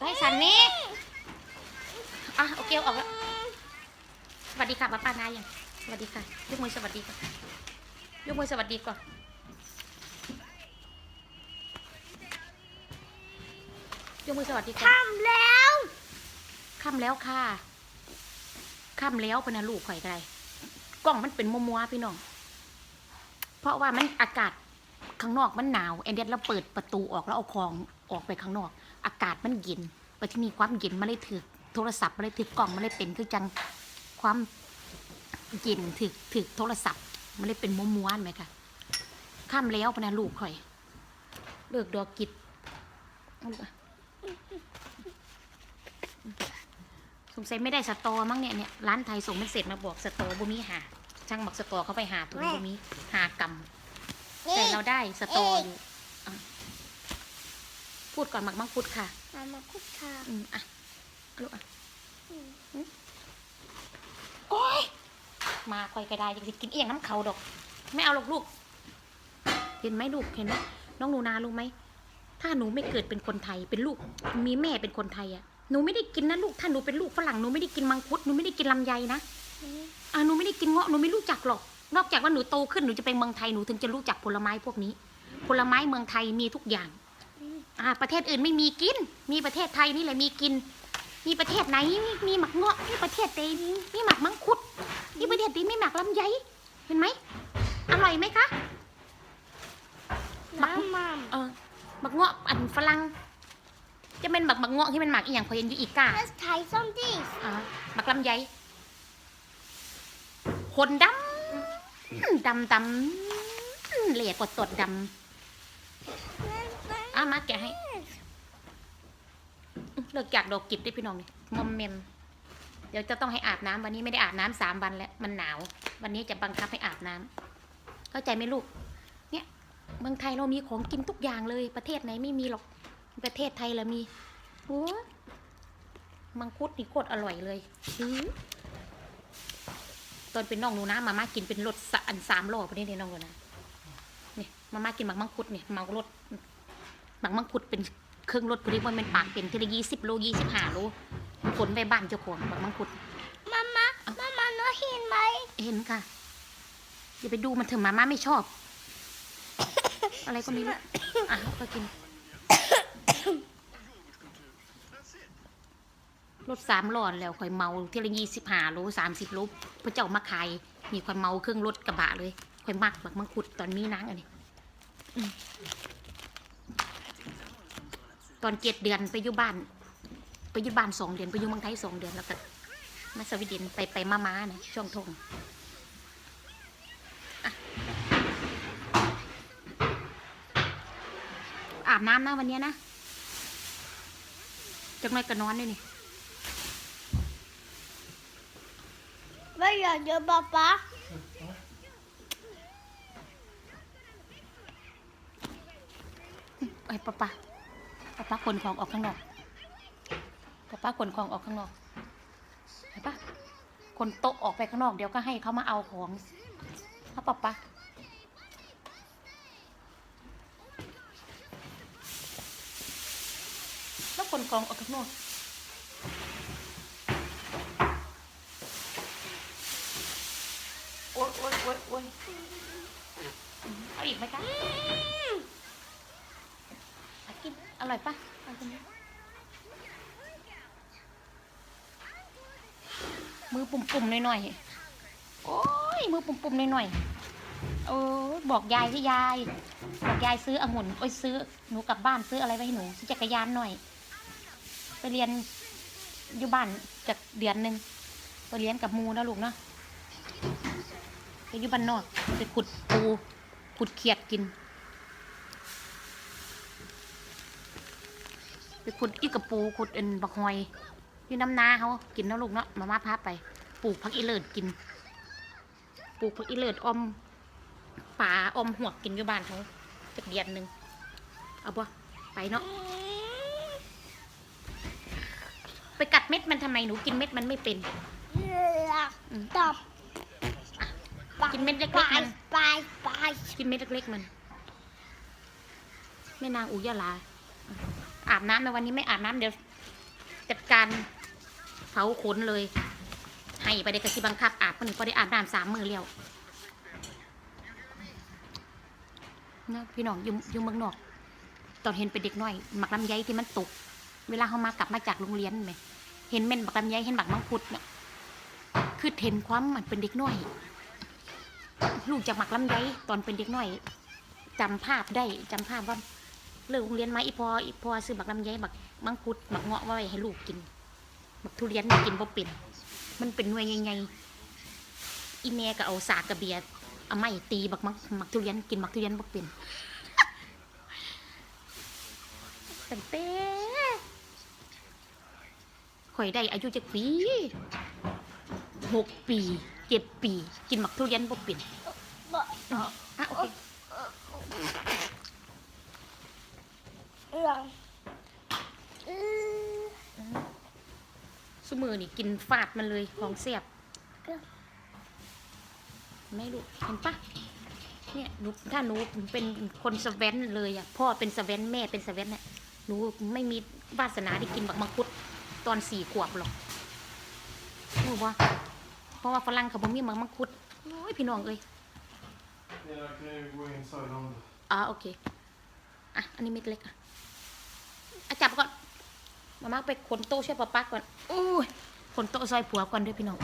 ให้สันนี่อะโอเคเอาออกแล้วสวัสดีค่ะป้าป้านายังสวัสดีค่ะยกมือสวัสดีก่อนยกมือสวัสดีก่อนยกมือสวัสดีก่อนทำแล้วค่ำแล้วค่ะค่ำแล้วพะนะลูกข่อยไกลกล้องมันเป็นมัวๆพี่น้อง เพราะว่ามันอากาศข้างนอกมันหนาวแอนเดียนเราเปิดประตูออกแล้วเอาของออกไปข้างนอก อากาศมันเย็นไปที่นี่ความเย็นมาเลยถือโทรศัพท์มาเลยถือกล่องมาเลยเป็นคือจังความเย็นถือถือโทรศัพท์มันเลยเป็นมัวๆไหมคะค่ำแล้วพะนะลูกข่อย เลิกดอกกิดเอาลูกอะสงสัยไม่ได้สตอมั้งเนี่ยเนี่ยร้านไทยส่งไม่เสร็จมาบอกสตอบ่มีหาช่างบอกสตอเขาไปหาถุงบ่มีหากำแต่เราได้สตออยู่อะ พูดก่อนหมักมังคุดค่ะมามาคุกคาอืมอะเอาลูกอะอืมโอ้ยมาคอยกระไดอยากจะกินเอียงน้ำเขาดอก ไม่เอาหรอกลูก เห็นไหมลูกเห็นไหมน้องหนูนารู้ไหมถ้าหนูไม่เกิดเป็นคนไทยเป็นลูก มีแม่เป็นคนไทยอะหนูไม่ได้กินนะลูกถ้าหนูเป็นลูกฝรั่งหนูไม่ได้กินมังคุดหนูไม่ได้กินลำไยนะอ่าหนูไม่ได้กินเงาะหนูไม่รู้จักหรอก นอกจากว่าหนูโตขึ้นหนูจะไปเมืองไทยหนูถึงจะรู้จักผลไม้พวกนี้ ผลไม้เมืองไทยมีทุกอย่าง อ่าประเทศอื่นไม่มีกิน มีประเทศไทยนี่แหละมีกิน มีประเทศไหนมีมีหมักเงาะมีประเทศใดมีหมักมังคุดมีประเทศใดมีหมักลำไยเห็นไหมอร่อยไหมคะน้ำมันเออหมักเงาะอันฝรั่งจะเป็นหมักหมักเงาะที่เป็นหมักอีหยังพอเห็นอยู่อีกา Let's try some this อ่าหมักลำไยคนดำดำดำเหลี่ยกว่าตดดำ อะมาแกะให้เลิกจากดอกกิบได้พี่น้องนี่มอมเมมเดี๋ยวจะต้องให้อาบน้ำวันนี้ไม่ได้อาบน้ำสามวันแล้วมันหนาว วันนี้จะบังคับให้อาบน้ำเข้าใจไหมลูก เนี่ยเมืองไทยเรามีของกินทุกอย่างเลย ประเทศไหนไม่มีหรอกประเทศไทยเรามีโอ้มังคุดนี่โคตรอร่อยเลยอื้อตอนเป็นน้องหนูนะมาม่ากินเป็นรสอันสามโลพอดีเนี่ยน้องหนูนะนี่มาม่ากินมักมังคุดเนี่ยเมารถ หมักมังคุดเป็นเครื่องรถพอดีมันเป็นปากเป็นทีละยี่สิบโลยี่สิบห้าโลขนไปบ้านเจ้าของหมักมังคุดมามามามาหนูเห็นไหมเห็นค่ะอย่าไปดูมันเถอะมาม่าไม่ชอบ อะไรก็ไม่รู้อะก็กินรถสามล้อแล้วข่อยเมาเที่ละยี่สิบห้าโลสามสิบโลพระเจ้ามาขายมีข่อยเมาเครื่องรถกระบะเลยข่อยมักบักมังคุดตอนมีนางอันนี้อืม ตอนเจ็ดเดือนไปอยู่บ้าน ไปอยู่บ้านสองเดือนไปอยู่เมืองไทยสองเดือนแล้วก็มาสวีเดนไปไปมามาๆนะช่วงทงอะอาบน้ำนะวันเนี้ยนะจักหน่อยก็นอนเลยนี่ไม่อยากเจอป๊าป๊าไอ้ป้าป้า ป้าป้าขนของออกข้างนอกป้าป้าขนของออกข้างนอกไอ้ป้าขนโต๊ะออกไปข้างนอกเดี๋ยวก็ให้เขามาเอาของเอาป้าป้าแล้วขนของออกข้างนอกโอ๊ยโอ๊ยโอ๊ยโอ๊ยเอาอีกไหมคะ อร่อยปะมือปุ่มๆหน่อยๆ โอ้ย มือปุ่มๆหน่อยๆโอ้บอกยายที่ยาย บอกยายซื้อองุ่นโอ้ยซื้อ หนูกลับบ้านซื้ออะไรไว้ให้หนูซื้อจักรยานหน่อย ไปเรียนอยู่บ้านจากเดือนหนึ่งไปเรียนกับมูนะลูกเนาะ ไปอยู่บ้านนอกไปขุดปู ขุดเขียดกิน ไปขุดอีกระปูขุดเอ็นบักหอยอยู่น้ำนาเขากินเนาะลูกเนาะมาม่าพาไป ปลูกผักอีเลิศกิน ปลูกผักอีเลิศออมป่าออมหวกกินอยู่บ้านเขาจักเดือนหนึ่งเอาปะไปเนาะไปกัดเม็ดมันทำไมหนูกินเม็ดมันไม่เป็นเลือกอืมตอบกินเม็ดเล็กๆไปมันไปไปกินเม็ดเล็กๆมันแม่นางอุยาลา อาบน้ำในวันนี้ไม่อาบน้ำเดี๋ยวจัดการเผาขนเลย ให้ไปได้กระสิบังคับอาบคนนี้พอได้อาบน้ำสามมือแล้วนะพี่น้องอยุ่อยุ่เมืองนอก ตอนเห็นเป็นเด็กน้อยหมักลำไยที่มันตก เวลาเขามากลับมาจากโรงเรียนไหมเห็นเม่นหมักลำไยเห็นหมักมังคุดเนี่ยคือเห็นความมันเป็นเด็กน้อย ลูกจากหมักลำไยตอนเป็นเด็กน้อยจำภาพได้จำภาพว่า เลิกโรงเรียนมาอีพออีพอซื้อหมักลำไยหมักมังคุดหมักเงาะไว้ให้ลูกกินหมักทุเรียนกินบ่เป็นมันเป็นหน่วยใหญ่ๆอีเมก็เอาสากกระเบียดเอาไม้ตีบักมักหมักทุเรียนกินหมักทุเรียนบ่เป็นตั้งแต่ข่อยได้อายุจักปีหกปีเจ็ดปี กินหมักทุเรียนบ่เป็นบ่อะโอเค เรื่องเออสมือนี่กินฟาดมันเลยของเสียบไม่รู้เห็นปะเนี่ยหนูถ้าหนูเป็นคนสแวนเลยอะพ่อเป็นสแวนแม่เป็นสแวนเนี่ยหนูไม่มีวาสนาได้กินบักมังคุดตอนสี่ขวบหรอกรู้ว่าเพราะว่าฝรั่งเขาบ่มีบักมังคุดโอ้ยพี่น้องเอ้ย Yeah, can you go inside on the อ่าโอเค อะ อันนี้เม็ดเล็กอะอะจับก่อน มามาไปขนโต๊ะช่วยป้าป้าก่อน อู้ยขนโต๊ะซอยผัวก่อนด้วยพี่น้อง